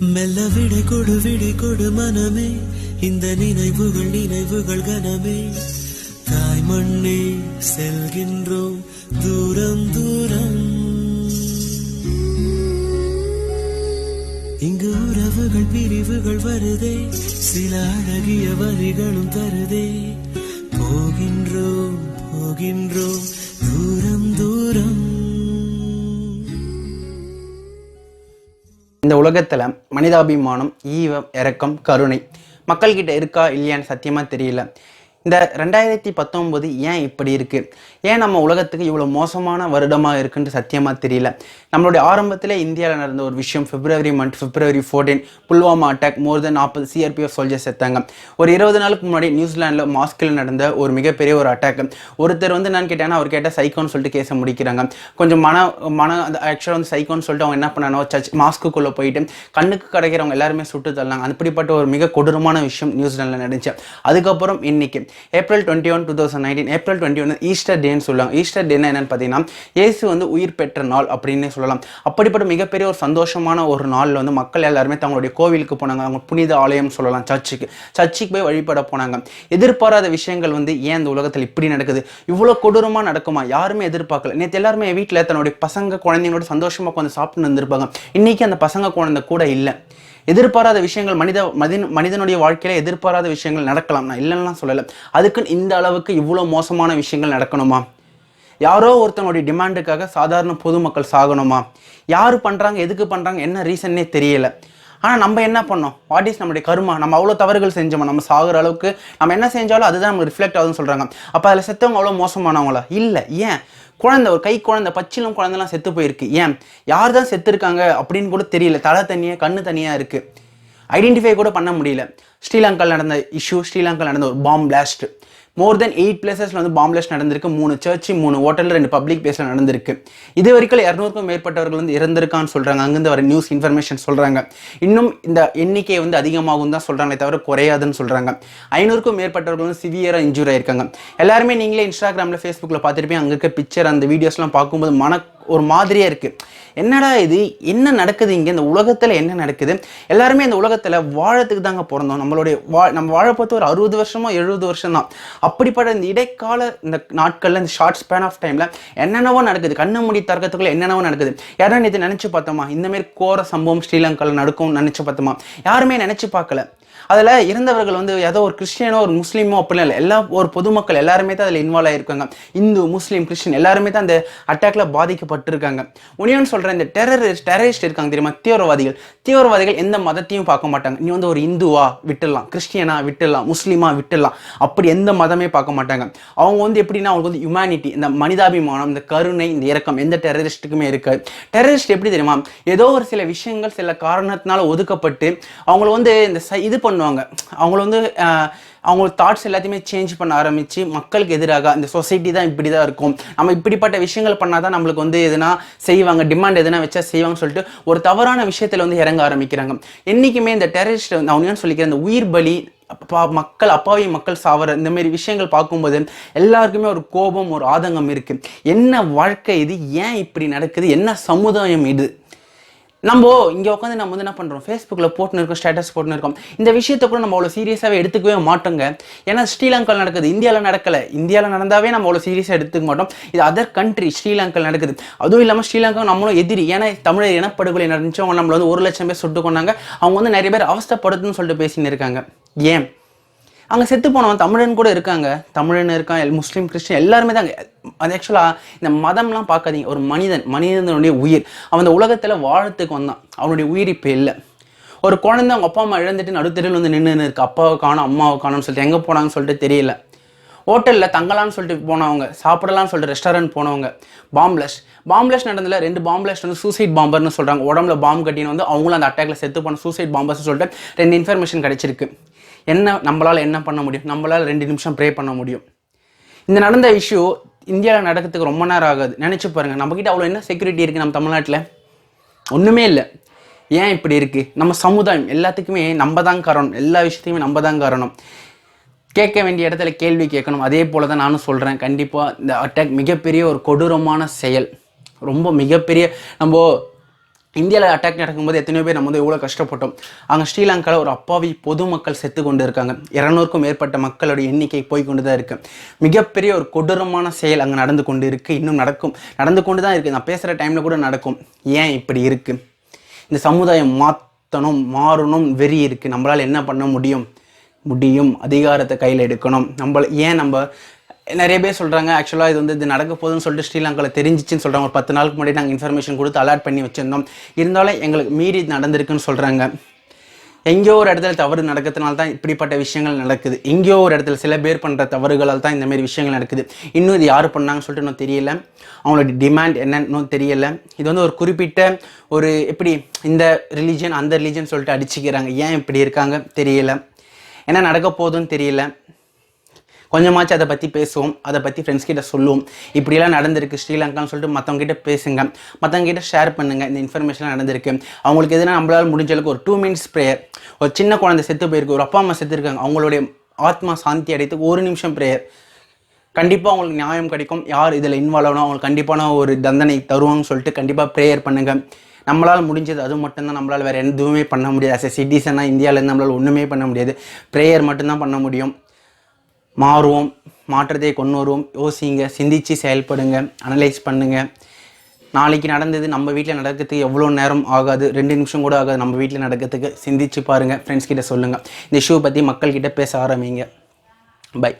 மெல்ல விடை கொடு விடை கொடு மனமே. இந்த நினைவுகள் நினைவுகள் கனமே. தாய் மண்ணே செல்கின்றோம் தூரம் தூரம். இங்கு உறவுகள் பிரிவுகள் வருதே. சில அழகிய வரிகளும் தருதே. போகின்றோம் போகின்றோம் இந்த உலகத்துல மனிதாபிமானம் ஈவம் இறக்கம் கருணை மக்கள்கிட்ட இருக்கா இல்லையான்னு சத்தியமா தெரியல. இந்த ரெண்டாயிரத்தி பத்தொம்போது ஏன் இப்படி இருக்கு? ஏன் நம்ம உலகத்துக்கு இவ்வளோ மோசமான வருடமா இருக்குன்னு சத்தியமா தெரியல? நம்மளுடைய ஆரம்பத்தில் இந்தியாவில் நடந்த ஒரு விஷயம் February month February fourteen Pulwama attack more then நாற்பது சிஆர்பிஎஃப் சோல்ஜர்ஸ் செத்தாங்க. ஒரு இருபது நாளுக்கு முன்னாடி நியூசிலாண்டில் மாஸ்கில் நடந்த ஒரு மிகப்பெரிய ஒரு அட்டாக் ஒருத்தர் வந்து நான் கேட்டேன்னா அவர் கேட்டால் சைக்கோன்னு சொல்லிட்டு கேஸை முடிக்கிறாங்க. கொஞ்சம் மன மன அந்த ஆக்சுவலாக வந்து சைக்கோன்னு சொல்லிட்டு அவங்க என்ன பண்ணானோ சர்ச் மாஸ்க்குள்ளே போயிட்டு கண்ணுக்கு கிடைக்கிறவங்க எல்லாருமே சுட்டு தள்ளாங்க அப்படிப்பட்ட ஒரு மிக கொடூரமான விஷயம் நியூசிலாண்டில் நடந்துச்சு. அதுக்கப்புறம் இன்னைக்கு April twenty one two thousand nineteen April twenty one Easter டேன்னு சொல்லுவாங்க ஈஸ்டர் டேனா என்னன்னு பார்த்தீங்கன்னா இயேசு வந்து உயிர் பெற்ற நாள் அப்படின்னு சொல்லலாம். அப்படிப்பட்ட மிகப்பெரிய ஒரு சந்தோஷமான ஒரு நாளில் வந்து மக்கள் எல்லாருமே தங்களுடைய கோவிலுக்கு போனாங்க. அவங்க புனித ஆலயம் சொல்லலாம் சர்ச்சுக்கு. சர்ச்சுக்கு போய் வழிபட போனாங்க. எதிர்பாராத விஷயங்கள் வந்து ஏன் இந்த உலகத்தில் இப்படி நடக்குது? இவ்வளோ கொடூரமாக நடக்குமா? யாருமே எதிர்பார்க்கல. நேற்று எல்லாருமே வீட்டில் தன்னுடைய பசங்க குழந்தைங்களோட சந்தோஷமாக உட்காந்து சாப்பிட்டு வந்திருப்பாங்க. இன்னைக்கு அந்த பசங்க குழந்தை கூட இல்லை. எதிர்பாராத விஷயங்கள் மனித மனித மனிதனுடைய வாழ்க்கையில எதிர்பாராத விஷயங்கள் நடக்கலாம். நான் இல்லைன்னா சொல்லலை. அதுக்குன்னு இந்த அளவுக்கு இவ்வளோ மோசமான விஷயங்கள் நடக்கணுமா? யாரோ ஒருத்தனுடைய டிமாண்டுக்காக சாதாரண பொதுமக்கள் சாகணுமா? யார் பண்ணுறாங்க எதுக்கு பண்ணுறாங்க என்ன ரீசன்னே தெரியலை. ஆனால் நம்ம என்ன பண்ணோம்? வாட் இஸ் நம்மளுடைய கருமா? நம்ம அவ்வளோ தவறுகள் செஞ்சோமா? நம்ம சாகுற அளவுக்கு நம்ம என்ன செஞ்சாலும் அதுதான் நமக்கு ரிஃப்ளெக்ட் ஆகுதுன்னு சொல்கிறாங்க அப்போ அதில் செத்தவங்க அவ்வளோ மோசமானவங்களா? இல்லை. ஏன்? குழந்தை ஒரு கை குழந்தை பச்சிலும் குழந்தைலாம் செத்து போயிருக்கு. ஏன்? யார் தான் செத்து இருக்காங்க அப்படின்னு கூட தெரியல. தலை தனியாக கண்ணு தனியாக இருக்குது ஐடென்டிஃபை கூட பண்ண முடியல. ஸ்ரீலங்காவில் நடந்த இஷ்யூ ஸ்ரீலங்காவில் நடந்த ஒரு bomb blast more then eight பிளேசஸில் வந்து பாம் நடந்திருக்கு. மூணு சர்ச்சு மூணு ஹோட்டல் ரெண்டு பப்ளிக் பிளேஸில் நடந்திருக்கு. இது வரைக்கும் இரநூறுக்கும் மேற்பட்டவர்கள் வந்து இறந்திருக்கான்னு சொல்கிறாங்க அங்கேருந்து வர நியூஸ் இன்ஃபர்மேஷன் சொல்கிறாங்க இன்னும் இந்த எண்ணிக்கை வந்து அதிகமாகும் தான் சொல்கிறாங்களே தவிர குறையாதுன்னு சொல்கிறாங்க ஐநூறுக்கும் மேற்பட்டவர்கள் வந்து சிவியராக இன்ஜூர் ஆயிருக்காங்க. எல்லாருமே நீங்களே இன்ஸ்டாகிராமில் ஃபேஸ்புக்கில் பார்த்துருப்பீங்க. அங்கே இருக்க பிக்சர் அந்த வீடியோஸ்லாம் பார்க்கும்போது மன ஒரு மாதிரியாக இருக்குது என்னடா இது? என்ன நடக்குது இங்கே? இந்த உலகத்தில் என்ன நடக்குது? எல்லாருமே இந்த உலகத்தில் வாழத்துக்கு தாங்க பிறந்தோம். நம்மளுடைய வா நம்ம வாழ பார்த்து ஒரு அறுபது வருஷமோ எழுபது வருஷம் தான் அப்படிப்பட்ட இந்த இடைக்கால இந்த நாட்களில் இந்த ஷார்ட் ஸ்பேன் ஆஃப் டைமில் என்னென்னவோ நடக்குது. கண்ணு மூடி தர்க்கத்துக்குள்ளே என்னென்னவோ நடக்குது. யாரும் இது நினச்சி பார்த்தோமா? இந்தமாரி கோர சம்பவம் ஸ்ரீலங்காவில் நடக்கும்னு நினச்சி பார்த்தோமா? யாருமே நினச்சி பார்க்கல. அதில் இறந்தவர்கள் வந்து ஏதோ ஒரு கிறிஸ்டியனோ ஒரு முஸ்லீமோ அப்படிலாம் இல்லை. எல்லா ஒரு பொதுமக்கள் எல்லாருமே தான் அதில் இன்வால்வ் ஆகிருக்காங்க இந்து முஸ்லீம் கிறிஸ்டின் எல்லாருமே தான் அந்த அட்டாக்ல பாதிக்கப்பட்டிருக்காங்க. உனியன் சொல்கிற இந்த டெரரிஸ்ட் டெரரிஸ்ட் இருக்காங்க தெரியுமா? தீவிரவாதிகள். தீவிரவாதிகள் எந்த மதத்தையும் பார்க்க மாட்டாங்க. நீ வந்து ஒரு இந்துவா விட்டுடலாம் கிறிஸ்டியனா விட்டுடலாம் முஸ்லீமா விட்டுடலாம். அப்படி எந்த மதமே பார்க்க மாட்டாங்க. அவங்க வந்து எப்படின்னா அவங்களுக்கு வந்து ஹியூமனிட்டி இந்த மனிதாபிமானம் இந்த கருணை இந்த இறக்கம் எந்த டெரரிஸ்ட்டுக்குமே இருக்காது. டெரரிஸ்ட் எப்படி தெரியுமா? ஏதோ ஒரு சில விஷயங்கள் சில காரணத்தினால ஒதுக்கப்பட்டு அவங்கள வந்து இந்த இது இது பண்ணுவாங்க. அவங்கள வந்து அவங்க தாட்ஸ் எல்லாத்தையுமே சேஞ்ச் பண்ண ஆரம்பித்து மக்களுக்கு எதிராக இந்த சொசைட்டி தான் இப்படி தான் இருக்கும். நம்ம இப்படிப்பட்ட விஷயங்கள் பண்ணால் தான் நம்மளுக்கு வந்து எதுனா செய்வாங்க டிமாண்ட் எதுனா வச்சா செய்வாங்கன்னு சொல்லிட்டு ஒரு தவறான விஷயத்தில் வந்து இறங்க ஆரம்பிக்கிறாங்க. என்றைக்குமே இந்த டெரரிஸ்ட் நான் உண்மையான சொல்லிக்கிறேன் இந்த உயிர் பலி அப்பா மக்கள் அப்பாவி மக்கள் சாவர இந்த மாதிரி விஷயங்கள் பார்க்கும்போது எல்லாருக்குமே ஒரு கோபம் ஒரு ஆதங்கம் இருக்குது என்ன வாழ்க்கை இது? ஏன் இப்படி நடக்குது? என்ன சமுதாயம் இது? நம்ம இங்கே உட்காந்து நம்ம வந்து என்ன பண்ணுறோம் ஃபேஸ்புக்கில் போட்டுன்னு இருக்கோம் ஸ்டேட்டஸ் போட்டுன்னு இருக்கோம். இந்த விஷயத்தை கூட நம்ம அவ்வளோ சீரியஸாகவே எடுத்துக்கவே மாட்டோங்க. ஏன்னா ஸ்ரீலங்காவில் நடக்குது. இந்தியாவில் நடக்கலை. இந்தியாவில் நடந்தாவே நம்ம அவ்வளோ சீரியஸாக எடுத்துக்க மாட்டோம். இது அதர் கண்ட்ரி ஸ்ரீலங்காவில் நடக்குது. அதுவும் இல்லாமல் ஸ்ரீலங்கா நம்மளும் எதிரி. ஏன்னா தமிழர் இனப்படுகொலை நடந்துச்சு. அவங்க நம்மளை வந்து ஒரு லட்சம் பேர் சுட்டு கொண்டாங்க அவங்க வந்து நிறைய பேர் அவஸ்தப்படுதுன்னு சொல்லிட்டு பேசின்னு இருக்காங்க. ஏன்? அங்கே செத்து போனவன் தமிழன் கூட இருக்காங்க. தமிழன் இருக்கான் எல் முஸ்லீம் கிறிஸ்டின் எல்லாருமே தாங்க அது ஆக்சுவலாக இந்த மதம்லாம் பார்க்காதீங்க. ஒரு மனிதன் மனிதனுடைய உயிர். அவன் அந்த உலகத்தில் வாழத்துக்கு வந்தான். அவனுடைய உயிர் இப்போ இல்லை. ஒரு குழந்தை அவங்க அப்பா அம்மா இழந்துட்டு நடுத்தெருவில் வந்து நின்று இருக்கு. அப்பாவை காணும் அம்மாவை காணும்னு சொல்லிட்டு எங்கே போனாங்கன்னு சொல்லிட்டு தெரியல. ஹோட்டலில் தங்கலாம்னு சொல்லிட்டு போனவங்க சாப்பிடலாம்னு சொல்லிட்டு ரெஸ்டாரண்ட் போனவங்க பாம்பிளஸ் பாம்பிளஸ் நடந்ததில் ரெண்டு பாம்பிளஸ் வந்து சூசைட் பாம்பர்னு சொல்கிறாங்க உடம்புல பாம்பு கட்டின்னு வந்து அவங்களும் அந்த அட்டாக்ல செத்து போன சூசைட் பாம்பர்ஸ் சொல்லிட்டு ரெண்டு இன்ஃபர்மேஷன் கிடைச்சிருக்கு. என்ன நம்மளால் என்ன பண்ண முடியும்? நம்மளால் ரெண்டு நிமிஷம் ப்ரே பண்ண முடியும். இந்த நடந்த இஷ்யூ இந்தியாவில் நடக்கிறதுக்கு ரொம்ப நேரம் ஆகாது. நினச்சி பாருங்கள் நம்மக்கிட்ட அவ்வளோ என்ன செக்யூரிட்டி இருக்குது நம்ம தமிழ்நாட்டில்? ஒன்றுமே இல்லை. ஏன் இப்படி இருக்குது நம்ம சமுதாயம் எல்லாத்துக்குமே நம்ம தான் காரணம். எல்லா விஷயத்தையுமே நம்ம தான் காரணம். கேட்க வேண்டிய இடத்துல கேள்வி கேட்கணும். அதே போல் தான் நானும் சொல்கிறேன் கண்டிப்பாக இந்த அட்டாக் மிகப்பெரிய ஒரு கொடூரமான செயல். ரொம்ப மிகப்பெரிய நம்ம இந்தியாவில் அட்டாக் நடக்கும்போது எத்தனையோ பேர் நம்ம வந்து எவ்வளோ கஷ்டப்பட்டோம். அங்கே ஸ்ரீலங்காவில் ஒரு அப்பாவி பொதுமக்கள் செத்து கொண்டு இருக்காங்க இரநூறுக்கும் மேற்பட்ட மக்களோட எண்ணிக்கை போய் கொண்டு தான் இருக்குது மிகப்பெரிய ஒரு கொடூரமான செயல் அங்கே நடந்து கொண்டு இருக்குது இன்னும் நடக்கும். நடந்து கொண்டு தான் இருக்குது நான் பேசுகிற டைமில் கூட நடக்கும். ஏன் இப்படி இருக்குது இந்த சமுதாயம் மாற்றணும் மாறணும் வெறி இருக்குது நம்மளால் என்ன பண்ண முடியும்? முடியும். அதிகாரத்தை கையில் எடுக்கணும். நம்மள ஏன் நம்ம நிறைய பேர் சொல்கிறாங்க ஆக்சுவலாக இது வந்து இது நடக்க போகுதுன்னு சொல்லிட்டு ஸ்ரீலங்காவில் தெரிஞ்சிச்சுன்னு சொல்கிறாங்க ஒரு பத்து நாளுக்கு முன்னாடி நாங்கள் இன்ஃபர்மேஷன் கொடுத்து அலர்ட் பண்ணி வச்சுருந்தோம். இருந்தாலும் எங்களுக்கு மீறி இது நடந்திருக்குன்னு சொல்கிறாங்க எங்கேயோ ஒரு இடத்துல தவறு நடக்கிறதுனால தான் இப்படிப்பட்ட விஷயங்கள் நடக்குது. எங்கேயோ ஒரு இடத்துல சில பேர் பண்ணுற தவறுகளால் தான் இந்தமாரி விஷயங்கள் நடக்குது. இன்னும் இது யார் பண்ணாங்கன்னு சொல்லிட்டு இன்னும் தெரியல. அவங்களோட டிமாண்ட் என்னன்னு தெரியல. இது வந்து ஒரு குறிப்பிட்ட ஒரு எப்படி இந்த ரிலீஜன் அந்த ரிலீஜன் சொல்லிட்டு அடிச்சுக்கிறாங்க. ஏன் இப்படி இருக்காங்க தெரியல. என்ன நடக்க போகுதுன்னு தெரியல. கொஞ்சமாச்சும் அதை பற்றி பேசுவோம். அதை பற்றி ஃப்ரெண்ட்ஸ் கிட்ட சொல்லுவோம். இப்படியெல்லாம் நடந்திருக்கு. ஸ்ரீலங்கான்னு சொல்லிட்டு மற்றவங்க கிட்ட பேசுங்க. மற்றவங்க கிட்ட ஷேர் பண்ணுங்க. இந்த இன்ஃபர்மேஷன் நடந்திருக்கு. அவங்களுக்கு எதுனா நம்மளால முடிஞ்ச அளவுக்கு ஒரு டூ மினிட்ஸ் ப்ரேயர் ஒரு சின்ன குழந்தை செத்து போயிருக்கு ஒரு அப்பா அம்மா செத்துருக்காங்க அவங்களுடைய ஆத்மா சாந்தி அடைத்து ஒரு நிமிஷம் ப்ரேயர் கண்டிப்பாக அவங்களுக்கு நியாயம் கிடைக்கும். யார் இதில் இன்வால்வ் ஆகணும் அவங்களுக்கு கண்டிப்பான ஒரு தண்டனை தருவாங்கன்னு சொல்லிட்டு கண்டிப்பாக ப்ரேயர் பண்ணுங்க. நம்மளால் முடிஞ்சது அது மட்டும்தான். நம்மளால் வேறு எதுவுமே பண்ண முடியாது. அஸ் எ சிட்டிசனாக இந்தியாவிலேருந்து நம்மளால் ஒன்றுமே பண்ண முடியாது. ப்ரேயர் மட்டும்தான் பண்ண முடியும். மாறுவோம் மாற்றத்தை கொண்டு வருவோம். யோசிங்க சிந்திச்சு செயல்படுங்க அனலைஸ் பண்ணுங்கள் நாளைக்கு நடந்தது நம்ம வீட்டில் நடக்கிறதுக்கு எவ்வளோ நேரம் ஆகாது? ரெண்டு நிமிஷம் கூட ஆகாது நம்ம வீட்டில் நடக்கிறதுக்கு. சிந்திச்சு பாருங்கள் ஃப்ரெண்ட்ஸ் கிட்ட சொல்லுங்கள் இந்த இஷ்யூ பற்றி மக்கள்கிட்ட பேச ஆரம்பிங்க. பை